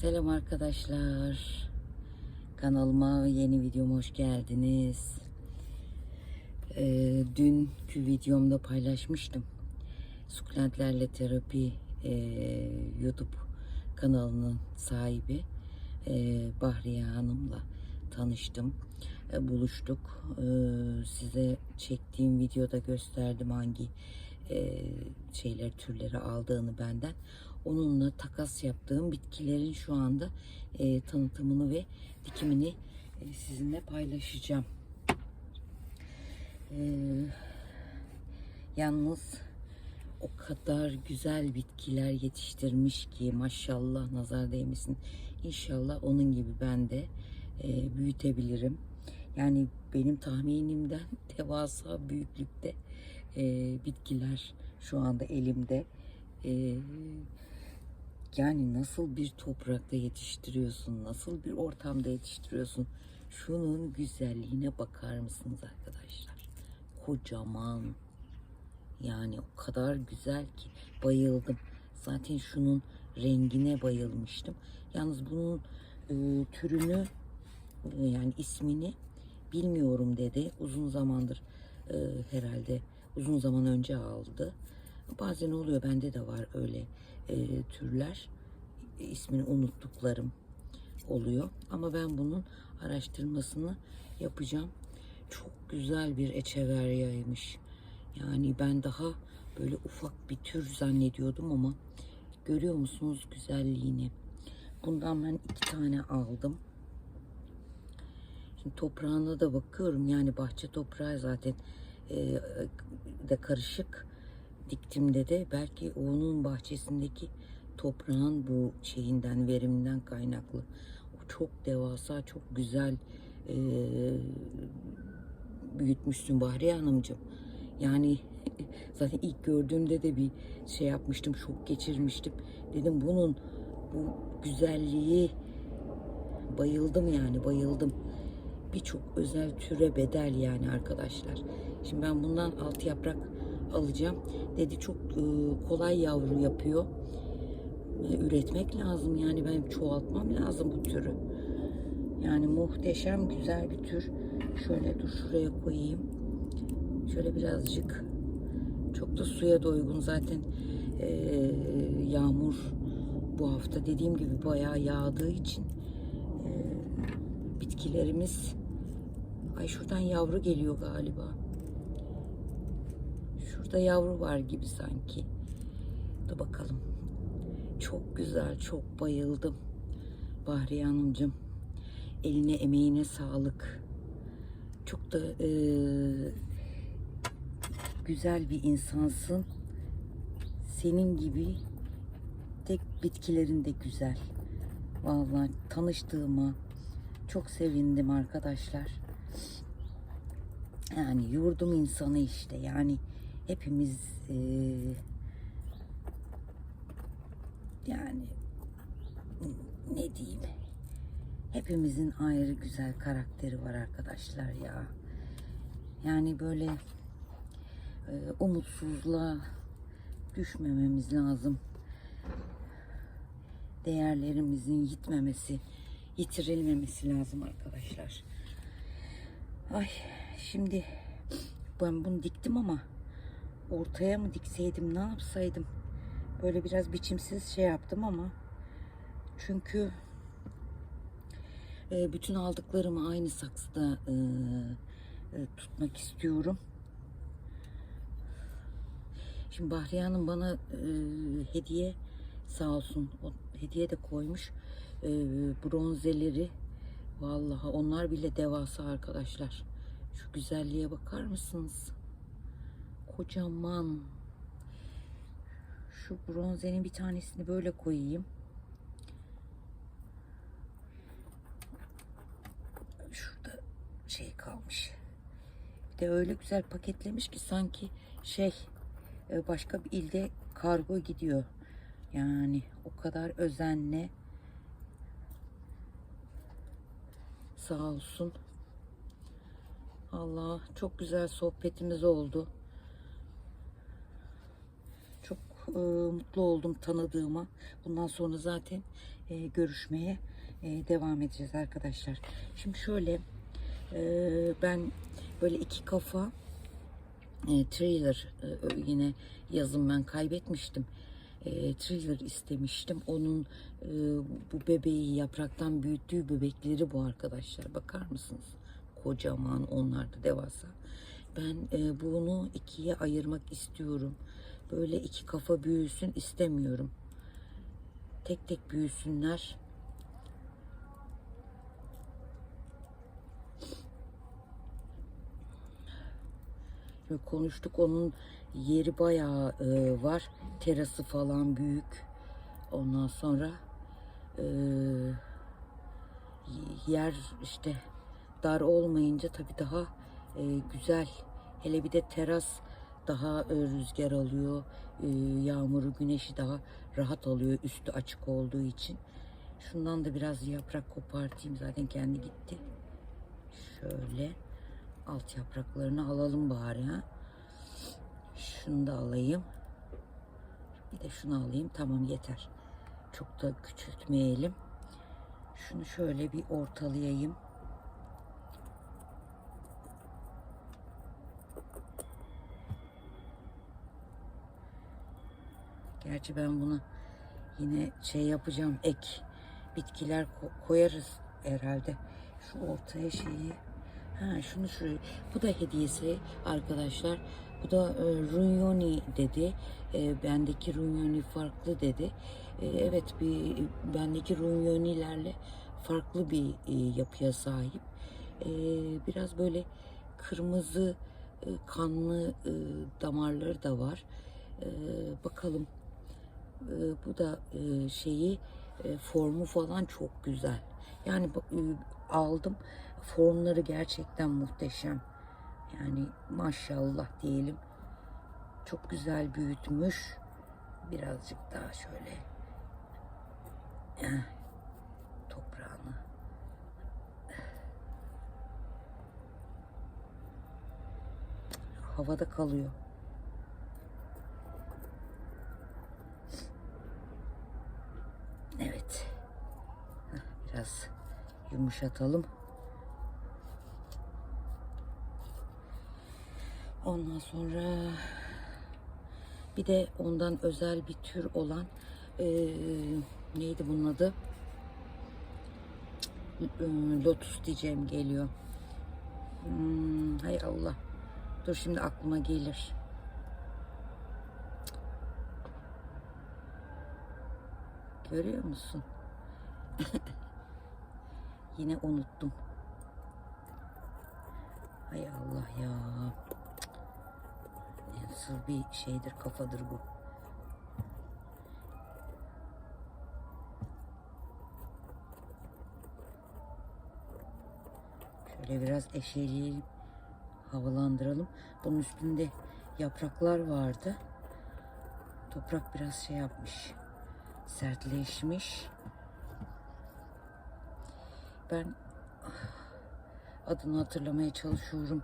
Selam arkadaşlar. Kanalıma yeni videoma hoş geldiniz. Ee, dünkü videomda paylaşmıştım. Sukulentlerle terapi e, YouTube kanalının sahibi e, Bahriye Hanım'la tanıştım. E, buluştuk. E, size çektiğim videoda gösterdim hangi e, şeyler türleri aldığını benden. Onunla takas yaptığım bitkilerin şu anda e, tanıtımını ve dikimini e, sizinle paylaşacağım. E, yalnız o kadar güzel bitkiler yetiştirmiş ki maşallah nazar değmesin. İnşallah onun gibi ben de e, büyütebilirim. Yani benim tahminimden devasa büyüklükte e, bitkiler şu anda elimde. E, yani nasıl bir toprakta yetiştiriyorsun, nasıl bir ortamda yetiştiriyorsun. Şunun güzelliğine bakar mısınız arkadaşlar? Kocaman. Yani o kadar güzel ki bayıldım. Zaten şunun rengine bayılmıştım. Yalnız bunun e, türünü e, yani ismini bilmiyorum dedi. Uzun zamandır e, herhalde uzun zaman önce aldı. Bazen oluyor bende de var öyle e, türler. E, ismini unuttuklarım oluyor. Ama ben bunun araştırmasını yapacağım. Çok güzel bir echeverya'ymış. Yani ben daha böyle ufak bir tür zannediyordum ama görüyor musunuz güzelliğini? Bundan ben iki tane aldım. Şimdi toprağına da bakıyorum. Yani bahçe toprağı zaten e, de karışık diktimde de belki onun bahçesindeki toprağın bu şeyinden veriminden kaynaklı. O çok devasa, çok güzel e, büyütmüşsün Bahriye Hanımcığım. Yani zaten ilk gördüğümde de bir şey yapmıştım, şok geçirmiştim. Dedim bunun bu güzelliği bayıldım yani bayıldım. Birçok özel türe bedel yani arkadaşlar. Şimdi ben bundan altı yaprak alacağım. Dedi çok e, kolay yavru yapıyor. Üretmek lazım yani ben çoğaltmam lazım bu türü. Yani muhteşem güzel bir tür. Şöyle dur şuraya koyayım. Şöyle birazcık. Çok da suya da uygun zaten e, yağmur bu hafta dediğim gibi bayağı yağdığı için e, bitkilerimiz ay şuradan yavru geliyor galiba. Şurada yavru var gibi sanki. Dur bakalım. Çok güzel, çok bayıldım. Bahriye Hanımcığım. Eline emeğine sağlık. Çok da e, güzel bir insansın. Senin gibi tek bitkilerin de güzel. Vallahi tanıştığıma çok sevindim arkadaşlar. Yani yurdum insanı işte. Yani hepimiz e, yani ne diyeyim hepimizin ayrı güzel karakteri var arkadaşlar ya. Yani böyle e, umutsuzluğa düşmememiz lazım. Değerlerimizin yitmemesi, yitirilmemesi lazım arkadaşlar. Ay şimdi ben bunu diktim ama ortaya mı dikseydim ne yapsaydım? Böyle biraz biçimsiz şey yaptım ama çünkü e, bütün aldıklarımı aynı saksıda e, e, tutmak istiyorum. Şimdi Bahriye Hanım bana e, hediye sağ olsun o hediye de koymuş e, bronzeleri vallahi onlar bile devasa arkadaşlar. Şu güzelliğe bakar mısınız? Kocaman. Şu bronzenin bir tanesini böyle koyayım. Şurada şey kalmış. Bir de öyle güzel paketlemiş ki sanki şey e, başka bir ilde kargo gidiyor. Yani o kadar özenle sağ olsun. Allah çok güzel sohbetimiz oldu. Çok e, mutlu oldum tanıdığıma. Bundan sonra zaten e, görüşmeye e, devam edeceğiz arkadaşlar. Şimdi şöyle e, ben böyle iki kafa e, trailer e, yine yazın ben kaybetmiştim. E, trailer istemiştim. Onun e, bu bebeği yapraktan büyüttüğü bebekleri bu arkadaşlar. Bakar mısınız? Kocaman onlar da devasa. Ben e, bunu ikiye ayırmak istiyorum. Böyle iki kafa büyüsün istemiyorum. Tek tek büyüsünler. Şimdi konuştuk onun yeri bayağı e, var. Terası falan büyük. Ondan sonra e, yer işte dar olmayınca tabii daha e, güzel. Hele bir de teras daha e, rüzgar alıyor. E, yağmuru, güneşi daha rahat alıyor üstü açık olduğu için. Şundan da biraz yaprak kopartayım. Zaten kendi gitti. Şöyle alt yapraklarını alalım bari ha. Şunu da alayım. Bir de şunu alayım. Tamam yeter. Çok da küçültmeyelim. Şunu şöyle bir ortalayayım. Gerçi ben bunu yine şey yapacağım. Ek bitkiler ko- koyarız herhalde. Şu ortaya şeyi Ha şunu şuraya. Bu da hediyesi arkadaşlar. Bu da e, Runyoni dedi. E, bendeki Runyoni farklı dedi. E, evet bir bendeki Runyonilerle farklı bir e, yapıya sahip. E, biraz böyle kırmızı e, kanlı e, damarları da var. E, bakalım. E, bu da e, şeyi e, formu falan çok güzel. Yani e, aldım. Formları gerçekten muhteşem. Yani maşallah diyelim. Çok güzel büyütmüş. Birazcık daha şöyle eh, toprağını havada kalıyor. Evet. Heh, Biraz yumuşatalım. Ondan sonra bir de ondan özel bir tür olan eee, neydi bunun adı? Eee, Lotus diyeceğim geliyor. Hmm, hay Allah. Dur şimdi aklıma gelir. Görüyor musun? Yine unuttum. Hay Allah ya. Nasıl bir şeydir kafadır bu. Şöyle biraz eşeleyelim. Havalandıralım. Bunun üstünde yapraklar vardı. Toprak biraz şey yapmış. Sertleşmiş. Ben adını hatırlamaya çalışıyorum.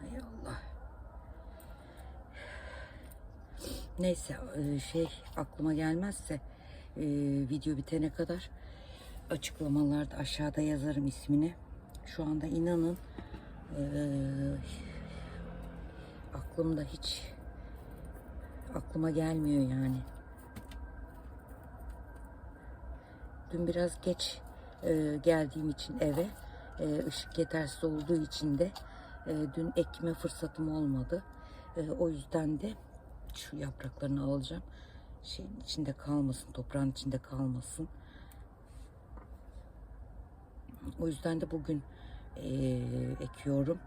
Hay Allah. Neyse e, şey aklıma gelmezse e, video bitene kadar açıklamalarda aşağıda yazarım ismini. Şu anda inanın e, aklımda hiç aklıma gelmiyor yani. Dün biraz geç e, geldiğim için eve e, ışık yetersiz olduğu için de e, dün ekme fırsatım olmadı. E, o yüzden de şu yapraklarını alacağım. Şeyin içinde kalmasın, toprağın içinde kalmasın. O yüzden de bugün e, ekiyorum.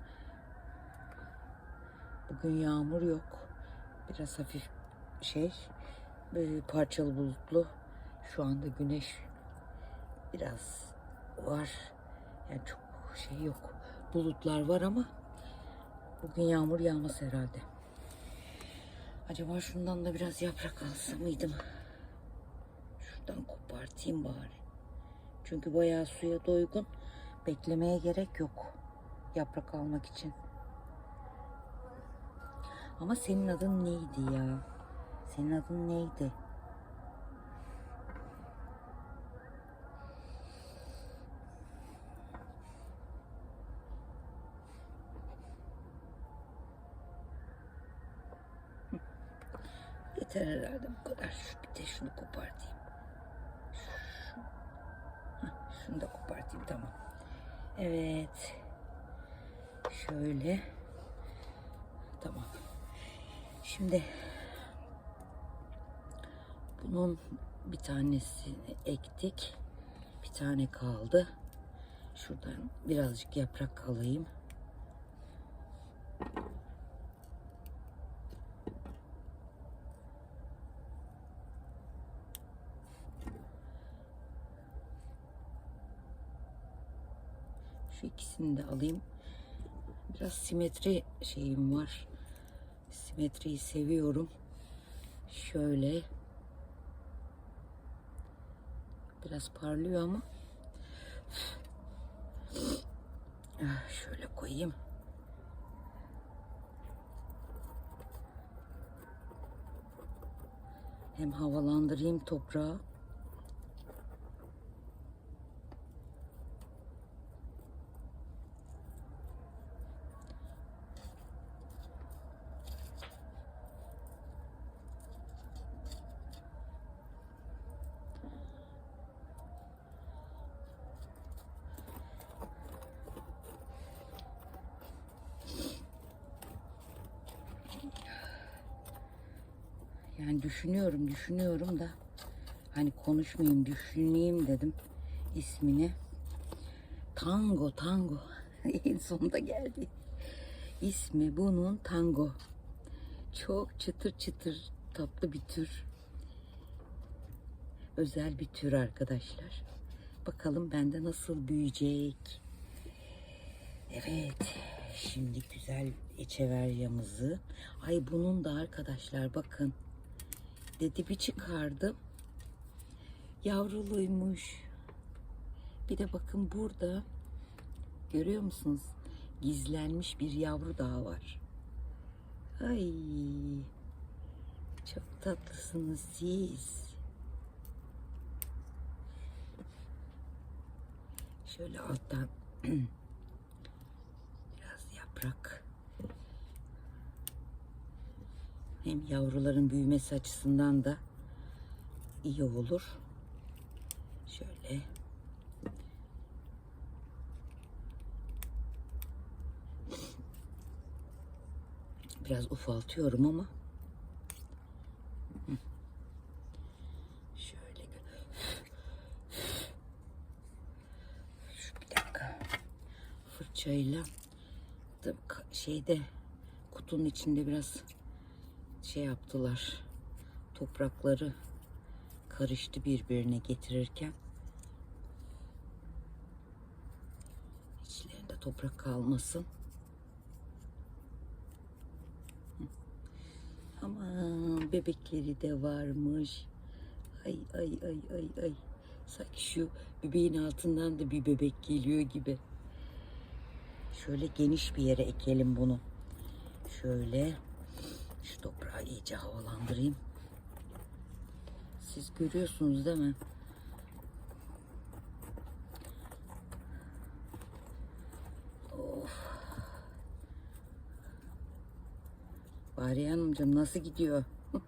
Bugün yağmur yok. Biraz hafif şey e, parçalı bulutlu. Şu anda güneş biraz var. Yani çok şey yok. Bulutlar var ama bugün yağmur yağmaz herhalde. Acaba şundan da biraz yaprak alsa mıydım? Şuradan kopartayım bari. Çünkü bayağı suya doygun. Beklemeye gerek yok. Yaprak almak için. Ama senin adın neydi ya? Senin adın neydi? Yeter herhalde bu kadar. Şu, bir de şunu kopartayım. Şunu da kopartayım tamam. Evet. Şöyle. Tamam. Şimdi bunun bir tanesini ektik. Bir tane kaldı. Şuradan birazcık yaprak alayım. İkisini de alayım. Biraz simetri şeyim var. Simetriyi seviyorum. Şöyle. Biraz parlıyor ama. Ah, Şöyle koyayım. Hem havalandırayım toprağı. Yani düşünüyorum, düşünüyorum da hani konuşmayayım, düşüneyim dedim ismini. Tango, tango. en sonunda geldi. İsmi bunun tango. Çok çıtır çıtır tatlı bir tür. Özel bir tür arkadaşlar. Bakalım bende nasıl büyüyecek. Evet. Şimdi güzel eçeveryamızı. Ay bunun da arkadaşlar bakın. Dedi bir çıkardım. Yavruluymuş. Bir de bakın burada görüyor musunuz? Gizlenmiş bir yavru daha var. Ay çok tatlısınız siz. Şöyle alttan biraz yaprak. Hem yavruların büyümesi açısından da iyi olur. Şöyle. Biraz ufaltıyorum ama. Şöyle. Şu bir dakika. Fırçayla şeyde kutunun içinde biraz şey yaptılar. Toprakları karıştı birbirine getirirken. İçlerinde toprak kalmasın. Aman bebekleri de varmış. Ay ay ay ay ay. Sanki şu bebeğin altından da bir bebek geliyor gibi. Şöyle geniş bir yere ekelim bunu. Şöyle şu toprağı iyice havalandırayım. Siz görüyorsunuz değil mi? Of. Bariye Hanımcığım nasıl gidiyor?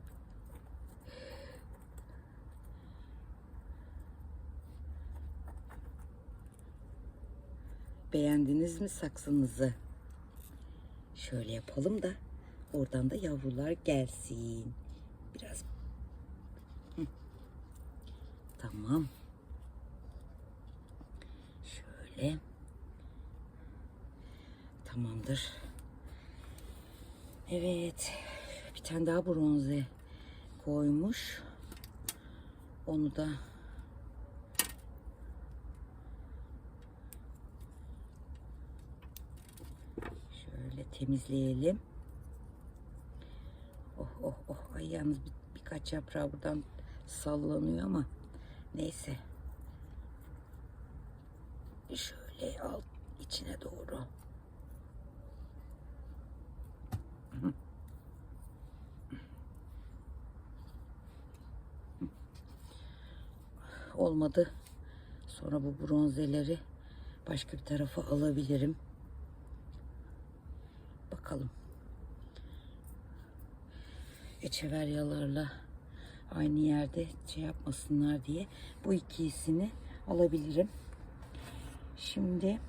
Beğendiniz mi saksınızı? Şöyle yapalım da oradan da yavrular gelsin. Biraz. Hı. Tamam. Şöyle. Tamamdır. Evet. Bir tane daha bronze koymuş. Onu da Şöyle temizleyelim. Yalnız bir, birkaç yaprağı buradan sallanıyor ama neyse. Şöyle alt içine doğru. Olmadı. Sonra bu bronzeleri başka bir tarafa alabilirim. Bakalım. Echeveryalarla aynı yerde şey yapmasınlar diye bu ikisini alabilirim. Şimdi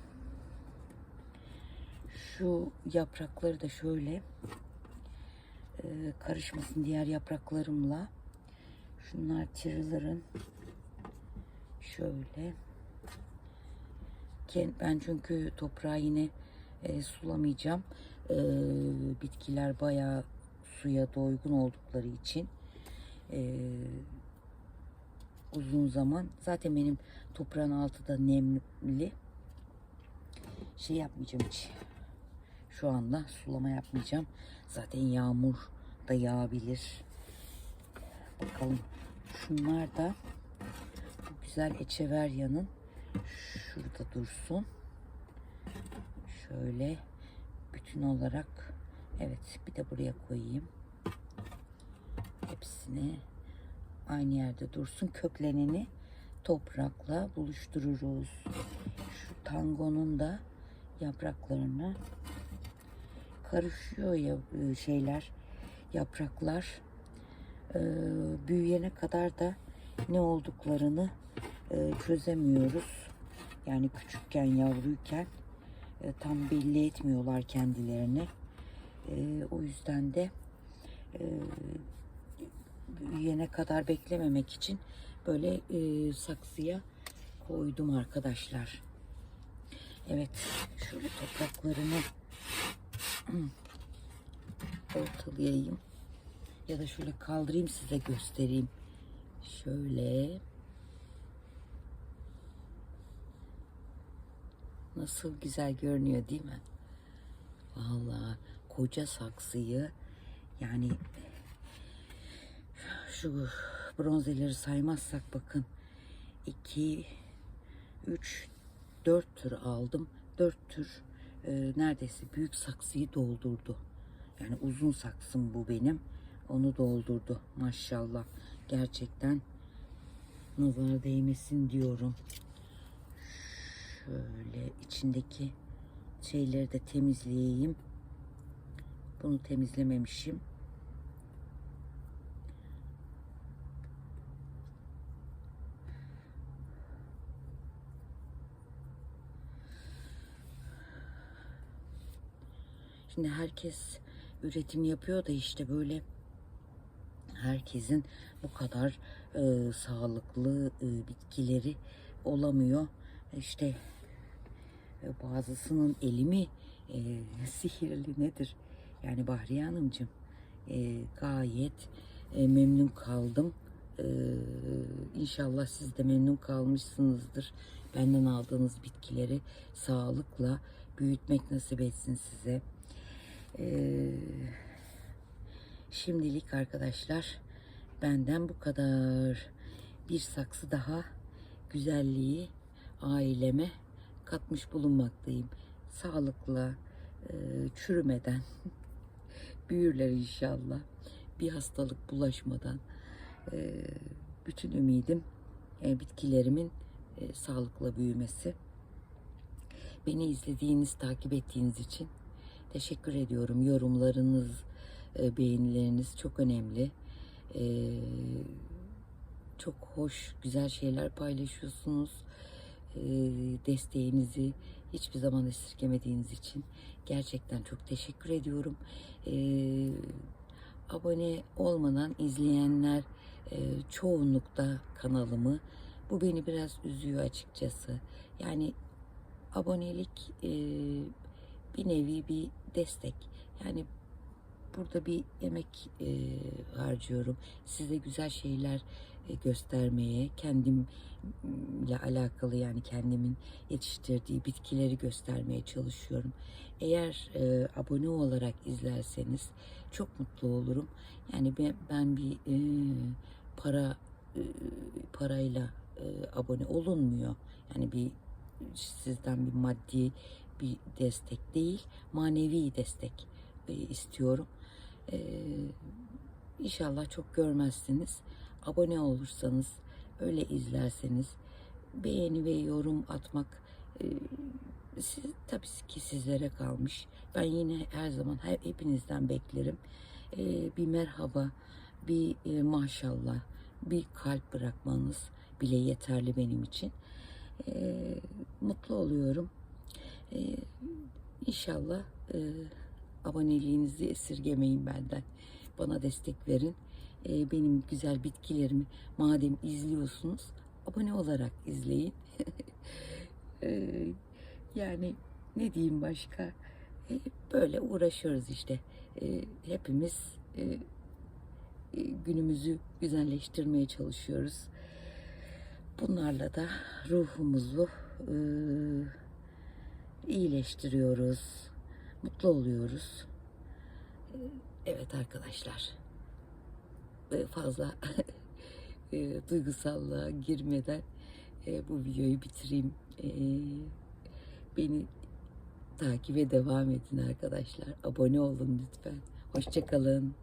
şu yaprakları da şöyle e, karışmasın diğer yapraklarımla. Şunlar tırıların şöyle. Ben çünkü toprağı yine e, sulamayacağım. E, bitkiler bayağı suya doygun oldukları için e, uzun zaman zaten benim toprağın altı da nemli şey yapmayacağım hiç. Şu anda sulama yapmayacağım. Zaten yağmur da yağabilir. Bakalım. Şunlar da bu güzel echeverya'nın şurada dursun. Şöyle bütün olarak evet bir de buraya koyayım. Hepsini aynı yerde dursun. Kökleneni toprakla buluştururuz. Şu tangonun da yapraklarını karışıyor ya e, şeyler yapraklar. Ee, büyüyene kadar da ne olduklarını e, çözemiyoruz. Yani küçükken yavruyken e, tam belli etmiyorlar kendilerini E, o yüzden de e, büyüyene kadar beklememek için böyle e, saksıya koydum arkadaşlar. Evet şöyle topraklarını ortalayayım. Ya da şöyle kaldırayım size göstereyim. Şöyle. Nasıl güzel görünüyor değil mi? Vallahi koca saksıyı yani şu bronzeleri saymazsak bakın 2 3 4 tür aldım. 4 tür e, neredeyse büyük saksıyı doldurdu. Yani uzun saksım bu benim. Onu doldurdu maşallah. Gerçekten nazar değmesin diyorum. Şöyle içindeki şeyleri de temizleyeyim. Bunu temizlememişim. Şimdi herkes üretim yapıyor da işte böyle herkesin bu kadar e, sağlıklı e, bitkileri olamıyor. İşte e, bazısının eli mi e, sihirli nedir? Yani Bahriye Hanımcığım e, gayet e, memnun kaldım. E, inşallah siz de memnun kalmışsınızdır. Benden aldığınız bitkileri sağlıkla büyütmek nasip etsin size. Ee, şimdilik arkadaşlar benden bu kadar. Bir saksı daha güzelliği aileme katmış bulunmaktayım. Sağlıkla, e, çürümeden büyürler inşallah. Bir hastalık bulaşmadan. E, bütün ümidim e, bitkilerimin e, sağlıkla büyümesi. Beni izlediğiniz, takip ettiğiniz için Teşekkür ediyorum. Yorumlarınız, e, beğenileriniz çok önemli. E, çok hoş, güzel şeyler paylaşıyorsunuz. E, desteğinizi hiçbir zaman esirgemediğiniz için gerçekten çok teşekkür ediyorum. Abone olmadan izleyenler çoğunlukta kanalımı. Bu beni biraz üzüyor açıkçası. Yani abonelik bir nevi bir destek. Yani burada bir emek e, harcıyorum. Size güzel şeyler e, göstermeye, kendimle alakalı yani kendimin yetiştirdiği bitkileri göstermeye çalışıyorum. Eğer e, abone olarak izlerseniz çok mutlu olurum. Yani ben, ben bir e, para e, parayla e, abone olunmuyor. Yani bir sizden bir maddi bir destek değil, manevi destek e, istiyorum. E, inşallah çok görmezsiniz. Abone olursanız, öyle izlerseniz beğeni ve yorum atmak e, siz, tabii ki sizlere kalmış. Ben yine her zaman her, hepinizden beklerim. E, bir merhaba, bir e, maşallah, bir kalp bırakmanız bile yeterli benim için. E, mutlu oluyorum. E, inşallah e, aboneliğinizi esirgemeyin benden. Bana destek verin. E, benim güzel bitkilerimi madem izliyorsunuz abone olarak izleyin. E, yani ne diyeyim başka? E, böyle uğraşıyoruz işte. E, hepimiz e, günümüzü güzelleştirmeye çalışıyoruz. Bunlarla da ruhumuzu e, iyileştiriyoruz. Mutlu oluyoruz. Evet arkadaşlar. E, Fazla e, duygusallığa girmeden e, bu videoyu bitireyim. E, beni takibe devam edin arkadaşlar. Abone olun lütfen. Hoşçakalın.